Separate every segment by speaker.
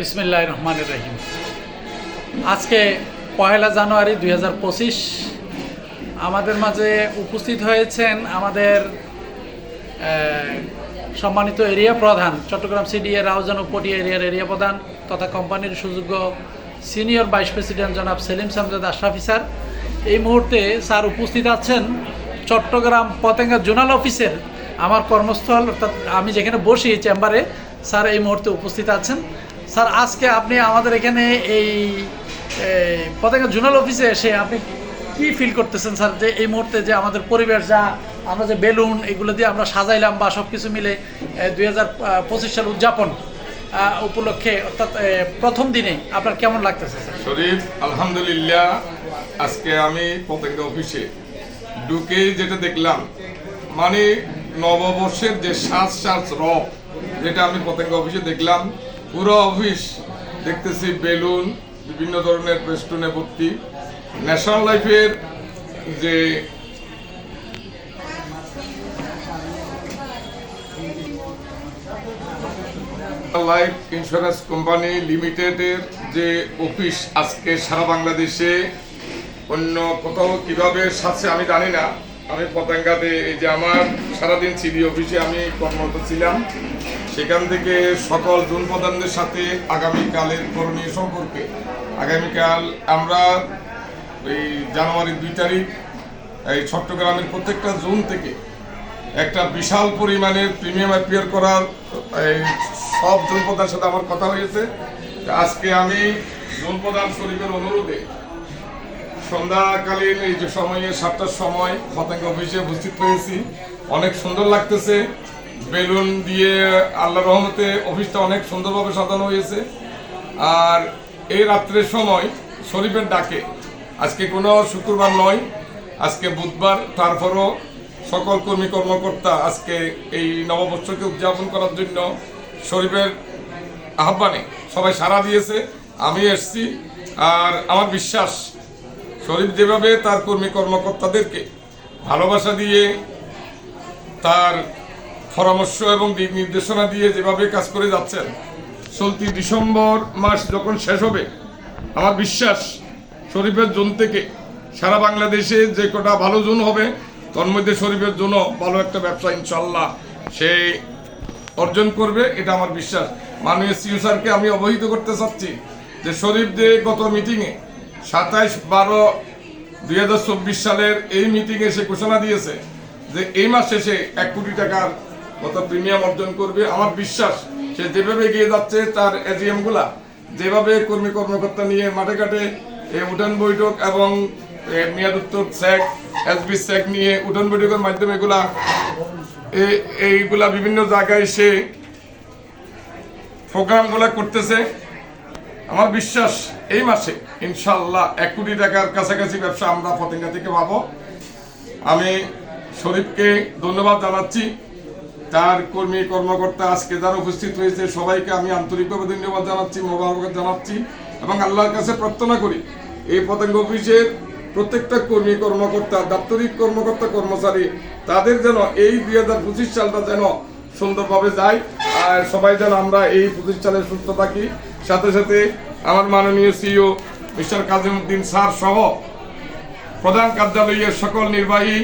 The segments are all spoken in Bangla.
Speaker 1: বিসমিল্লাহ রহমানের রহিম আজকে পয়লা জানুয়ারি দুই আমাদের মাঝে উপস্থিত হয়েছেন আমাদের সম্মানিত এরিয়া প্রধান চট্টগ্রাম সিডিএ রাউজান উপটি এরিয়ার এরিয়া প্রধান তথা কোম্পানির সুযোগ্য সিনিয়র ভাইস প্রেসিডেন্ট জনাব সেলিম সামজাদ আশরাফি স্যার এই মুহূর্তে স্যার উপস্থিত আছেন চট্টগ্রাম পতেঙ্গা জোনাল অফিসের আমার কর্মস্থল অর্থাৎ আমি যেখানে বসি চেম্বারে স্যার এই মুহূর্তে উপস্থিত আছেন স্যার আজকে আপনি আমাদের এখানে এই পতাকা জোনাল অফিসে এসে আপনি কি ফিল করতেছেন স্যার যে এই মুহূর্তে যে আমাদের পরিবেশ যা আমরা যে বেলুন এগুলো দিয়ে আমরা সাজাইলাম বা সব কিছু মিলে দুই হাজার পঁচিশ সাল উদযাপন উপলক্ষে অর্থাৎ প্রথম দিনে আপনার কেমন লাগতেছে
Speaker 2: শরীফ আলহামদুলিল্লাহ আজকে আমি পতাকা অফিসে ঢুকেই যেটা দেখলাম মানে নববর্ষের যে সাজ সাজ রব যেটা আমি পতাকা অফিসে দেখলাম পুরো অফিস দেখতেছি বেলুন বিভিন্ন ধরনের পেস্টুনে ভর্তি ন্যাশনাল লাইফের যে লাইফ ইন্স্যুরেন্স কোম্পানি লিমিটেডের যে অফিস আজকে সারা বাংলাদেশে অন্য কোথাও কীভাবে সাথে আমি জানি না আমি পতেঙ্গাতে এই যে আমার সারাদিন সিডি অফিসে আমি কর্মরত ছিলাম সেখান থেকে সকল জুন প্রধানদের সাথে আগামীকালের করণীয় সম্পর্কে আগামীকাল আমরা এই জানুয়ারির দুই তারিখ এই চট্টগ্রামের প্রত্যেকটা জুন থেকে একটা বিশাল পরিমাণে প্রিমিয়াম অ্যাপিয়ার করার এই সব জুন সাথে আমার কথা হয়েছে আজকে আমি জুন প্রধান শরীফের অনুরোধে সন্ধ্যাকালীন এই যে সময়ে সাতটার সময় ফতেঙ্গ অফিসে উপস্থিত হয়েছি অনেক সুন্দর লাগতেছে বেলুন দিয়ে আল্লাহ রহমতে অফিসটা অনেক সুন্দরভাবে সাজানো হয়েছে আর এই রাত্রের সময় শরীফের ডাকে আজকে কোনো শুক্রবার নয় আজকে বুধবার তারপরও সকল কর্মী কর্মকর্তা আজকে এই নববর্ষকে উদযাপন করার জন্য শরীফের আহ্বানে সবাই সাড়া দিয়েছে আমি এসছি আর আমার বিশ্বাস শরীফ যেভাবে তার কর্মী কর্মকর্তাদেরকে ভালোবাসা দিয়ে তার পরামর্শ এবং দিক নির্দেশনা দিয়ে যেভাবে কাজ করে যাচ্ছেন চলতি ডিসেম্বর মাস যখন শেষ হবে আমার বিশ্বাস শরীফের জোন থেকে সারা বাংলাদেশে যে কটা ভালো জোন হবে তন্মধ্যে শরীফের জন্য ভালো একটা ব্যবসা ইনশাল্লাহ সে অর্জন করবে এটা আমার বিশ্বাস মাননীয় সিও স্যারকে আমি অবহিত করতে চাচ্ছি যে শরীফ যে গত মিটিংয়ে সাতাইশ বারো দুই সালের এই মিটিংয়ে সে ঘোষণা দিয়েছে যে এই মাস শেষে এক কোটি টাকার কত প্রিমিয়াম অর্জন করবে আমার বিশ্বাস সে যেভাবে এগিয়ে যাচ্ছে তার গুলা যেভাবে কর্মী কর্মকর্তা নিয়ে মাঠে ঘাটে উঠান বৈঠক এবং মেয়াদ উত্তর স্যাক এসবি স্যাক নিয়ে উঠান বৈঠকের মাধ্যমে এগুলা এইগুলা বিভিন্ন জায়গায় সে প্রোগ্রামগুলো করতেছে আমার বিশ্বাস এই মাসে ইনশাল্লাহ এক কোটি টাকার কাছাকাছি ব্যবসা আমরা ফতেঙ্গা থেকে পাবো আমি শরীফকে ধন্যবাদ জানাচ্ছি তার কর্মী কর্মকর্তা আজকে যারা উপস্থিত হয়েছে সবাইকে আমি আন্তরিকভাবে ধন্যবাদ জানাচ্ছি মোবারকবাদ জানাচ্ছি এবং আল্লাহর কাছে প্রার্থনা করি এই পতঙ্গ অফিসের প্রত্যেকটা কর্মী কর্মকর্তা দাপ্তরিক কর্মকর্তা কর্মচারী তাদের যেন এই দুই হাজার পঁচিশ সালটা যেন সুন্দরভাবে যায় আর সবাই যেন আমরা এই পঁচিশ সালে সুস্থ থাকি সাথে সাথে আমার মাননীয় সিইও মিস্টার কাজিমুদ্দিন স্যার সহ প্রধান কার্যালয়ের সকল নির্বাহী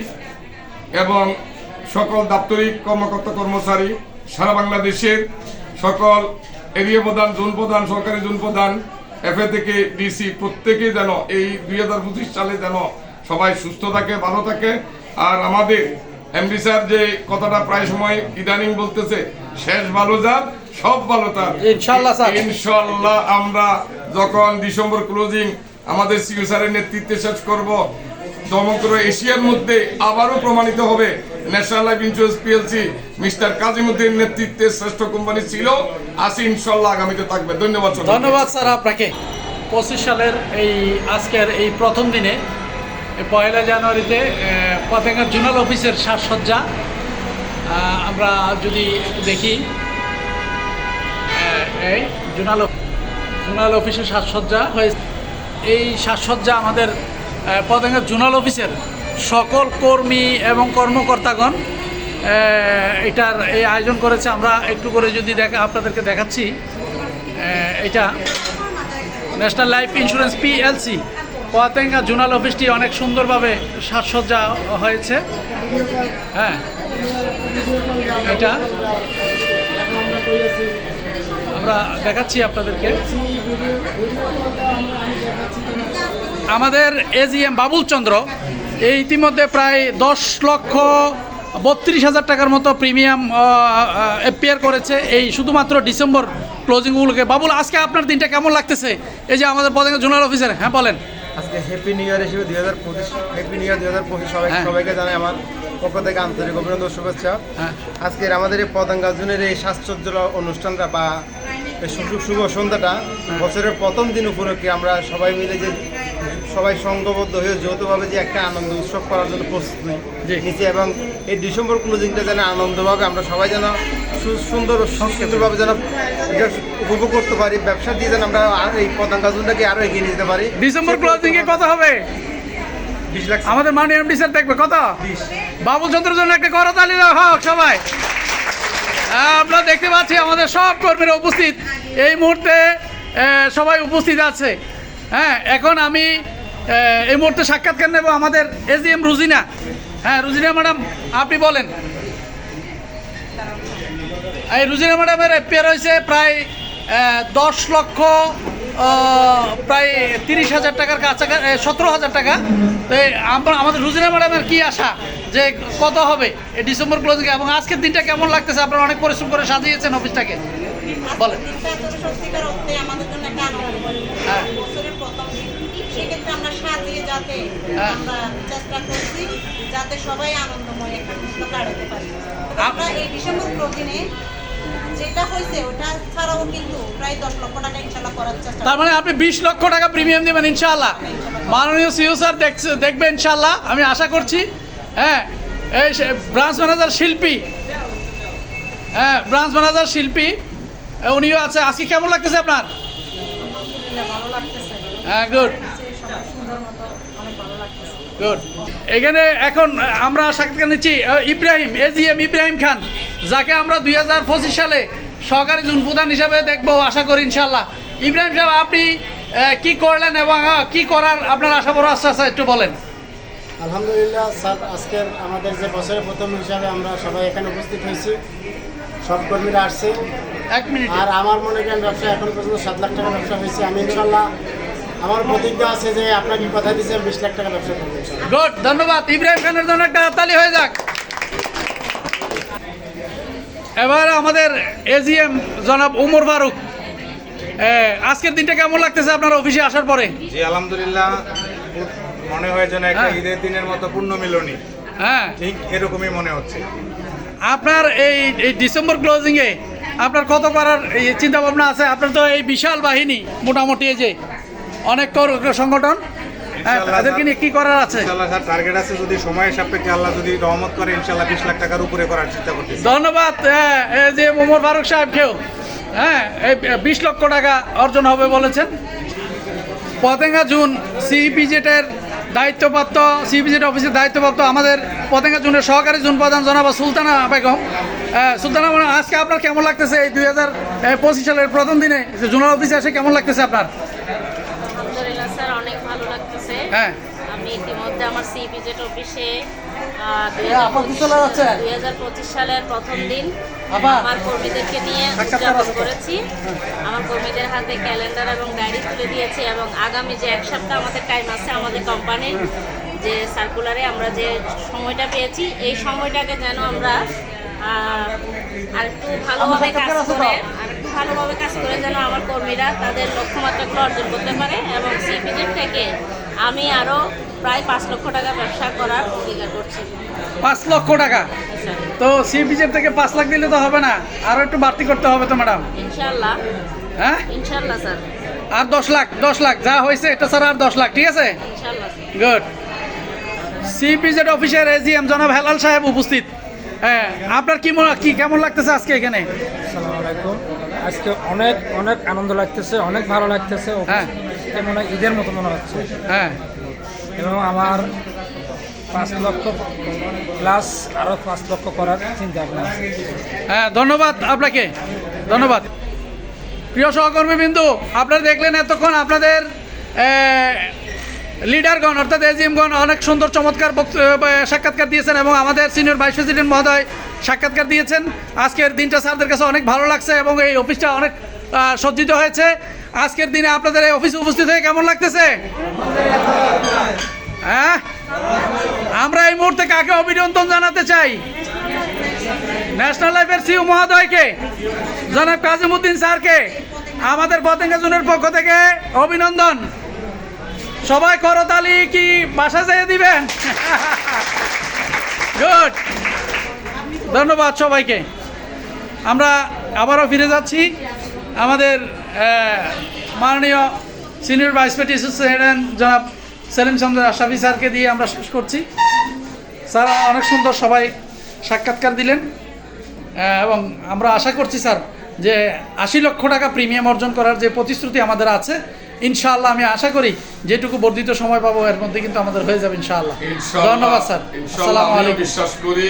Speaker 2: এবং সকল দাপ্তরিক কর্মকর্তা কর্মচারী সারা বাংলাদেশের সকল এরিয়া প্রধান জোন প্রধান সরকারি জোন প্রধান এফএ থেকে ডিসি প্রত্যেকেই যেন এই দুই সালে যেন সবাই সুস্থ থাকে ভালো থাকে আর আমাদের এমডি স্যার যে কথাটা প্রায় সময় ইদানিং বলতেছে শেষ ভালো যান সব ভালো তার ইনশাল্লাহ আমরা যখন ডিসেম্বর ক্লোজিং আমাদের সিও স্যারের নেতৃত্বে শেষ করব সমগ্র এশিয়ার মধ্যে আবারও প্রমাণিত হবে National Life Insurance PLC mister Kazimuddin নেতৃত্বে শ্রেষ্ঠ কোম্পানি ছিল আসি ইনশাল্লাহ আগামীতে থাকবে ধন্যবাদ
Speaker 1: ধন্যবাদ স্যার আপনাকে পঁচিশ সালের এই আজকের এই প্রথম দিনে পয়লা জানুয়ারিতে পতেঙ্গা জোনাল অফিসের সাজসজ্জা আমরা যদি দেখি এই জোনাল জোনাল অফিসের সাজসজ্জা হয়েছে এই সাজসজ্জা আমাদের পতেঙ্গা জোনাল অফিসের সকল কর্মী এবং কর্মকর্তাগণ এটার এই আয়োজন করেছে আমরা একটু করে যদি দেখা আপনাদেরকে দেখাচ্ছি এটা ন্যাশনাল লাইফ ইন্স্যুরেন্স পিএলসি কোয়াতেঙ্গা জুনাল অফিসটি অনেক সুন্দরভাবে সাজসজ্জা হয়েছে হ্যাঁ এটা আমরা দেখাচ্ছি আপনাদেরকে আমাদের এজিএম বাবুল চন্দ্র এই ইতিমধ্যে প্রায় দশ লক্ষ বত্রিশ হাজার টাকার মতো প্রিমিয়াম অ্যাপিয়ার করেছে এই শুধুমাত্র ডিসেম্বর ক্লোজিংগুলোকে বাবুল আজকে আপনার দিনটা কেমন লাগতেছে এই যে আমাদের পদাঙ্গ জোনাল অফিসার হ্যাঁ বলেন
Speaker 3: আজকে হ্যাপি নিউ ইয়ার হিসেবে দুই হাজার পঁচিশ হ্যাপি নিউ ইয়ার দুই হাজার পঁচিশ সবাই হ্যাঁ। সবাইকে জানাই আমার পক্ষ থেকে আন্তরিক অভিনন্দন শুভেচ্ছা হ্যাঁ। আজকের আমাদের এই পদাঙ্গা জুনের এই সাশ্চর্য অনুষ্ঠানটা বা শুভ সন্ধ্যাটা হ্যাঁ। বছরের প্রথম দিন উপলক্ষে আমরা সবাই মিলে যে সবাই সংঘবদ্ধ হয়ে যৌথভাবে যে একটা আনন্দ উৎসব করার জন্য প্রস্তুতি নিচ্ছি এবং এই ডিসেম্বর দিনটা যেন আনন্দভাবে আমরা সবাই যেন সুন্দর সুন্দরভাবে যেন উপভোগ করতে পারি ব্যবসা দিয়ে যেন আমরা এই পতঙ্গাজনটাকে আরও এগিয়ে নিতে পারি
Speaker 1: ডিসেম্বর ক্লোজিংয়ে কত হবে আমাদের মানি এমডি স্যার দেখবে কত বাবুল চন্দ্রের জন্য একটা করা তালি হোক হ্যাঁ, সবাই আমরা দেখতে পাচ্ছি আমাদের সব কর্মীরা উপস্থিত এই মুহূর্তে সবাই উপস্থিত আছে হ্যাঁ এখন আমি এই মুহূর্তে সাক্ষাৎকার নেব আমাদের এস ডি এম রুজিনা হ্যাঁ রুজিনা ম্যাডাম আপনি বলেন এই রুজিনা ম্যাডামের এফপিআর হয়েছে প্রায় দশ লক্ষ প্রায় তিরিশ হাজার টাকার কাছাকাছি সতেরো হাজার টাকা তো আমরা আমাদের রুজিনা ম্যাডামের কী আশা যে কত হবে এই ডিসেম্বর ক্লোজিংয়ে এবং আজকের দিনটা কেমন লাগতেছে আপনারা অনেক পরিশ্রম করে সাজিয়েছেন অফিসটাকে বলেন হ্যাঁ সেক্ষেত্রে আমরা সাজিয়ে যাতে হ্যাঁ। আমরা চেষ্টা করছি যাতে সবাই আনন্দময় একটা কাটাতে পারি আমরা এই ডিসেম্বর যেটা হয়েছে ওটা ছাড়াও কিন্তু প্রায় দশ লক্ষ টাকা করার চেষ্টা তার মানে আপনি বিশ লক্ষ টাকা প্রিমিয়াম দেবেন হ্যাঁ, ইনশাল্লাহ মাননীয় সিও স্যার দেখছে দেখবে ইনশাল্লাহ আমি আশা করছি হ্যাঁ এই ব্রাঞ্চ ম্যানেজার শিল্পী হ্যাঁ ব্রাঞ্চ ম্যানেজার শিল্পী উনিও আছে আজকে কেমন লাগতেছে আপনার হ্যাঁ গুড গুড এখানে এখন আমরা সাক্ষাৎ নিচ্ছি ইব্রাহিম এজিএম ইব্রাহিম খান যাকে আমরা দুই হাজার পঁচিশ সালে সহকারী জুন প্রধান হিসাবে দেখবো আশা করি ইনশাল্লাহ ইব্রাহিম সাহেব আপনি কি করলেন এবং কি করার আপনার আশা বড় আস্তে আস্তে একটু বলেন
Speaker 4: আলহামদুলিল্লাহ স্যার আজকের আমাদের যে বছরের প্রথম হিসাবে আমরা সবাই এখানে উপস্থিত হয়েছি সব কর্মীরা আসছে এক মিনিট আর আমার মনে করেন ব্যবসা এখন পর্যন্ত সাত লাখ টাকা ব্যবসা হয়েছে আমি ইনশাল্লাহ আমার প্রতিজ্ঞা আছে যে আপনাকে কথা দিচ্ছি বিশ লাখ টাকা ব্যবসা করবো গুড ধন্যবাদ ইব্রাহিম খানের জন্য একটা হাততালি হয়ে যাক
Speaker 1: এবার আমাদের এজিএম জনাব উমর ফারুক আজকের দিনটা কেমন লাগতেছে আপনার অফিসে আসার পরে
Speaker 5: জি আলহামদুলিল্লাহ মনে হয় যেন একটা হ্যাঁ। ঈদের দিনের মতো পূর্ণ মিলনী
Speaker 1: হ্যাঁ ঠিক এরকমই মনে হচ্ছে আপনার এই এই ডিসেম্বর ক্লোজিংয়ে আপনার কত করার চিন্তা ভাবনা আছে আপনার তো এই বিশাল বাহিনী মোটামুটি এই যে অনেক সংগঠন হ্যাঁ, তাদেরকে নিয়ে কি করার আছে টার্গেট আছে যদি সময়ের সাপেক্ষে আল্লাহ যদি রহমত করে ইনশাল্লাহ বিশ লাখ টাকার উপরে করার চিন্তা করতেছি ধন্যবাদ হ্যাঁ, এই যে মোমর ফারুক সাহেবকেও হ্যাঁ এই বিশ লক্ষ টাকা অর্জন হবে বলেছেন পতেঙ্গা জুন সিইপিজেটের দায়িত্বপ্রাপ্ত সিইপিজেট অফিসের দায়িত্বপ্রাপ্ত আমাদের পতেঙ্গা জুনের সহকারী জুন প্রধান জনাবা সুলতানা বেগম হ্যাঁ, সুলতানা আজকে আপনার কেমন লাগতেছে এই দুই হাজার পঁচিশ সালের প্রথম দিনে জুনাল অফিসে আসে কেমন লাগতেছে আপনার
Speaker 6: অনেক ভালো লাগতেছে হ্যাঁ আমি ইতিমধ্যে আমার সিপিজেট অফিসে হ্যাঁ, দুই হাজার পঁচিশ সালের প্রথম দিন আমার কর্মীদেরকে নিয়ে উদযাপন করেছি হ্যাঁ। আমার কর্মীদের হাতে ক্যালেন্ডার এবং ডায়েরি তুলে দিয়েছি এবং আগামী যে এক সপ্তাহ আমাদের টাইম আছে আমাদের কোম্পানির যে সার্কুলারে আমরা যে সময়টা পেয়েছি এই সময়টাকে যেন আমরা আর একটু ভালোভাবে কাজ করে ভালোভাবে কাজ করে যেন আমার কর্মীরা তাদের লক্ষ্যমাত্রাগুলো অর্জন করতে পারে এবং সিপিজির থেকে আমি আরও প্রায় পাঁচ লক্ষ টাকা ব্যবসা করার
Speaker 1: অঙ্গীকার করছি পাঁচ লক্ষ টাকা তো সিপিজির থেকে পাঁচ লাখ দিলে তো হবে না আরও একটু বাড়তি করতে হবে তো ম্যাডাম ইনশাল্লাহ হ্যাঁ ইনশাল্লাহ স্যার আর দশ লাখ দশ লাখ যা হয়েছে এটা স্যার আর দশ লাখ ঠিক আছে গুড সিপিজেড অফিসের এজিএম জনাব হেলাল সাহেব উপস্থিত হ্যাঁ আপনার কি মনে কি কেমন লাগতেছে আজকে এখানে
Speaker 4: আজকে অনেক অনেক আনন্দ লাগতেছে অনেক ভালো লাগতেছে হ্যাঁ। মনে হয় ঈদের মতো মনে হচ্ছে হ্যাঁ এবং আমার পাঁচ লক্ষ প্লাস আরও পাঁচ লক্ষ করার
Speaker 1: চিন্তা ভাবনা হ্যাঁ ধন্যবাদ আপনাকে ধন্যবাদ প্রিয় সহকর্মী বিন্দু আপনারা দেখলেন এতক্ষণ আপনাদের লিডারগণ অর্থাৎ এজিএমগণ অনেক সুন্দর চমৎকার সাক্ষাৎকার দিয়েছেন এবং আমাদের সিনিয়র ভাইস প্রেসিডেন্ট মহোদয় সাক্ষাৎকার দিয়েছেন আজকের দিনটা স্যারদের কাছে অনেক ভালো লাগছে এবং এই অফিসটা অনেক সজ্জিত হয়েছে আজকের দিনে আপনাদের এই অফিসে উপস্থিত হয়ে কেমন লাগতেছে হ্যাঁ আমরা এই মুহূর্তে কাকে অভিনন্দন জানাতে চাই ন্যাশনাল লাইফের সিউ মহোদয়কে জনাব কাজিমুদ্দিন স্যারকে আমাদের পতেঙ্গা পক্ষ থেকে অভিনন্দন সবাই করতালি কি বাসা যেয়ে দিবেন গুড ধন্যবাদ সবাইকে আমরা আবারও ফিরে যাচ্ছি আমাদের মাননীয় সিনিয়র ভাইস প্রেসিডেন্ট জনাব সেলিম চন্দ্র আশাফি স্যারকে দিয়ে আমরা শেষ করছি স্যার অনেক সুন্দর সবাই সাক্ষাৎকার দিলেন এবং আমরা আশা করছি স্যার যে আশি লক্ষ টাকা প্রিমিয়াম অর্জন করার যে প্রতিশ্রুতি আমাদের আছে ইনশাআল্লাহ আমি আশা করি যেটুকু বর্ধিত সময় পাবো এর মধ্যে কিন্তু আমাদের হয়ে যাবে ইনশাআল্লাহ ধন্যবাদ স্যার আসসালামু আলাইকুম বিশ্বাস করি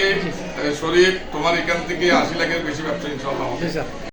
Speaker 1: শরীফ তোমার এখান থেকে আশি লাখের বেশি ব্যবসা ইনশাআল্লাহ হবে স্যার